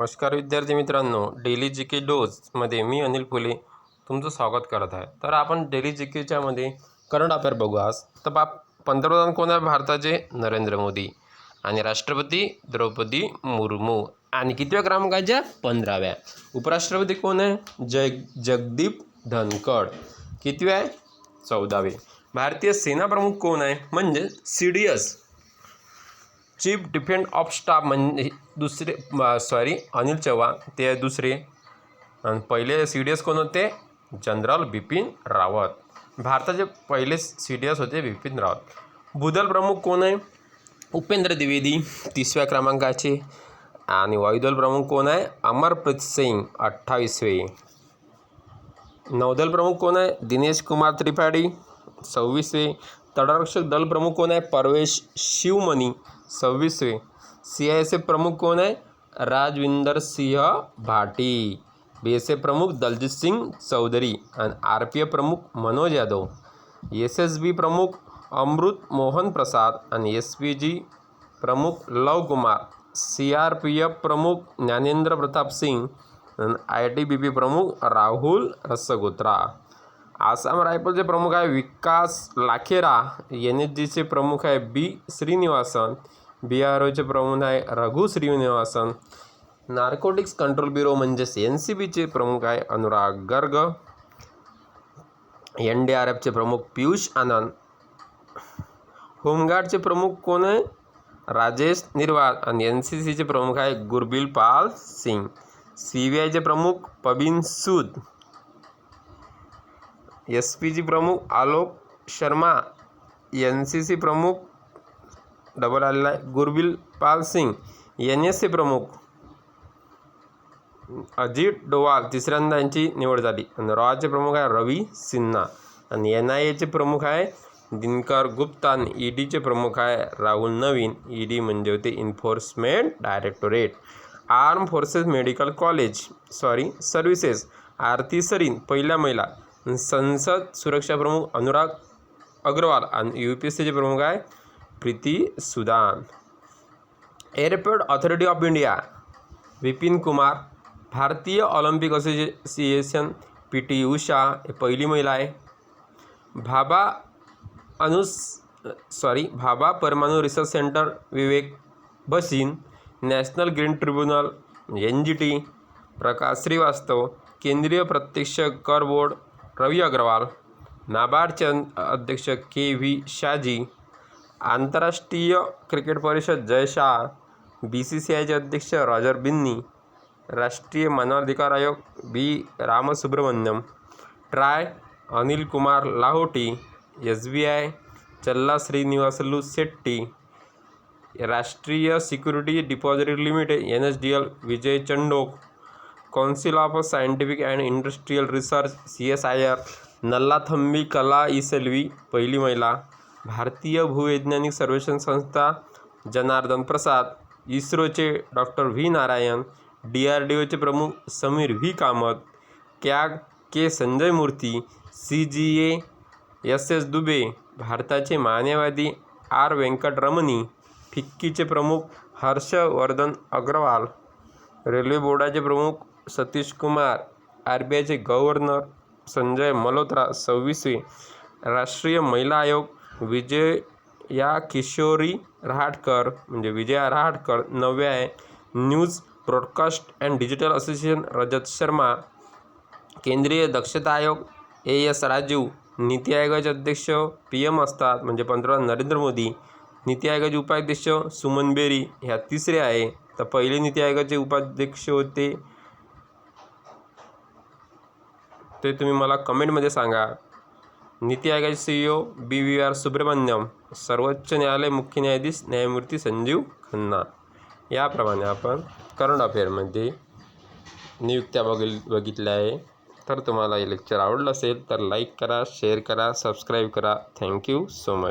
नमस्कार विद्यार्थी मित्रांनो डेली जी के डोजमध्ये मी अनिल फुले तुमचं स्वागत करत आहे. तर आपण डेली जी केच्यामध्ये करंट अफेअर बघू आज. तर बाप पंतप्रधान कोण आहे भारताचे? नरेंद्र मोदी आणि राष्ट्रपती द्रौपदी मुर्मू आणि कितव्या क्रमांकाच्या? पंधराव्या. उपराष्ट्रपती कोण आहे? जग जगदीप धनखड. कितव्या आहे? चौदावे. भारतीय सेना प्रमुख कोण आहे? म्हणजे C D S. Chief defence of staff म्हणजे दुसरे सॉरी अनिल चव्हाण ते दुसरे. आणि पहिले सी डी एस कोण होते? जनरल बिपिन रावत. भारताचे पहिले सी डी एस होते बिपिन रावत. भूदल प्रमुख कोण आहे? उपेंद्र द्विवेदी तिसव्या क्रमांकाचे. आणि वायुदल प्रमुख कोण आहे? अमरप्रीत सिंग अठ्ठावीसवे. नौदल प्रमुख कोण आहे? दिनेश कुमार त्रिपाठी सव्वीसवे. तटरक्षक दल प्रमुख कोण आहे? परवेश शिवमणी सव्वीसवे एस एफ़ प्रमुख कौन है? Rajwinder Singh Bhati. B S F प्रमुख दलजीत सिंह चौधरी। आणि आर पी एफ़ प्रमुख Manoj Yadav. S S B प्रमुख अमृत मोहन प्रसाद। आणि एस पी जी प्रमुख Lav Kumar. C R P F प्रमुख ज्ञानेंद्र प्रताप सिंग आणि आय टी बी पी प्रमुख राहुल रसगोत्रा। आसाम रायफलचे प्रमुख आहे विकास लाखेरा. एन एच जीचे प्रमुख आहे बी श्रीनिवासन. बी आर ओचे प्रमुख आहे Raghu Srinivasan. Narcotics control bureau म्हणजेच एन सी बीचे प्रमुख आहे Anurag Garg. N D R एफचे प्रमुख पियुष आनंद. होमगार्डचे प्रमुख कोण आहे? राजेश निर्वाल. आणि एन सी सीचे प्रमुख आहे गुरबिल पाल सिंग. सी बी आयचे प्रमुख पबिन सूद. एस पी जी प्रमुख Alok Sharma N C C प्रमुख डबल आलेला आहे. Gurbir Pal Singh N S C प्रमुख अजित डोवाल तिसऱ्यांदा यांची निवड झाली. आणि रॉचे प्रमुख आहे रवी सिन्हा. आणि एन आय एचे प्रमुख आहे दिनकर गुप्ता आणि ई डीचे प्रमुख आहे राहुल नवीन. ई डी म्हणजे होते enforcement directorate arm forces medical college sorry services Arti Sarin पहिल्या महिला. संसद सुरक्षा प्रमुख अनुराग अग्रवाल आणि यू पी एस प्रमुख आहे Preeti Sudan. Airport authority of India, Vipin Kumar. भारतीय Olympic association P T Usha हे पहिली महिला आहे भाभा अनुस, सॉरी, भाभा परमाणू research centre, Vivek Bhasin national green tribunal N G T Prakash Shrivastava. केंद्रीय प्रत्यक्ष कर बोर्ड रवी अग्रवाल नाबार्डचे अध्यक्ष के व्ही शाजी आंतरराष्ट्रीय क्रिकेट परिषद Jay Shah B C C आयचे अध्यक्ष रॉजर बिन्नी राष्ट्रीय मानवाधिकार आयोग B Ramasubramanian TRAI Anil Kumar Lahoti S B I Challa Sreenivasulu Setty राष्ट्रीय security depository limited N S D L Vijay Chandok council of scientific and industrial research C S I R Nallathambi Kalaiselvi पहिली महिला भारतीय भूवैज्ञानिक सर्वेक्षण संस्था जनार्दन प्रसाद इस्रोचे doctor V Narayan D R D ओचे प्रमुख Sameer V Kamat CAG K Sanjay Murthy C G A S S Dubey भारताचे मान्यवादी आर व्यंकटरमणी फिक्कीचे प्रमुख हर्षवर्धन अग्रवाल रेल्वे बोर्डाचे प्रमुख सतीश कुमार आर बी आयचे गव्हर्नर संजय मल्होत्रा सव्वीसवी राष्ट्रीय महिला आयोग विजया किशोरी रहाटकर म्हणजे विजया रहाटकर नवव्या आहे. News broadcast and digital association Rajat Sharma. केंद्रीय दक्षता आयोग ए एस राजीव. नीती आयोगाचे अध्यक्ष पी एम असतात म्हणजे पंतप्रधान नरेंद्र मोदी. नीती आयोगाचे उपाध्यक्ष सुमन बेरी ह्या तिसरे आहे. तर पहिले नीती आयोगाचे उपाध्यक्ष होते ते तुम्ही मला कमेंटमध्ये सांगा. नीती आयोगाचे C O B V R Subrahmanyam सर्वोच्च न्यायालय मुख्य न्यायाधीश न्यायमूर्ती संजीव खन्ना. याप्रमाणे आपण करंट अफेअरमध्ये नियुक्त्या बघिल बघितल्या आहे. तर तुम्हाला हे लेक्चर आवडलं असेल तर लाईक करा शेअर करा सबस्क्राईब करा. Thank you so much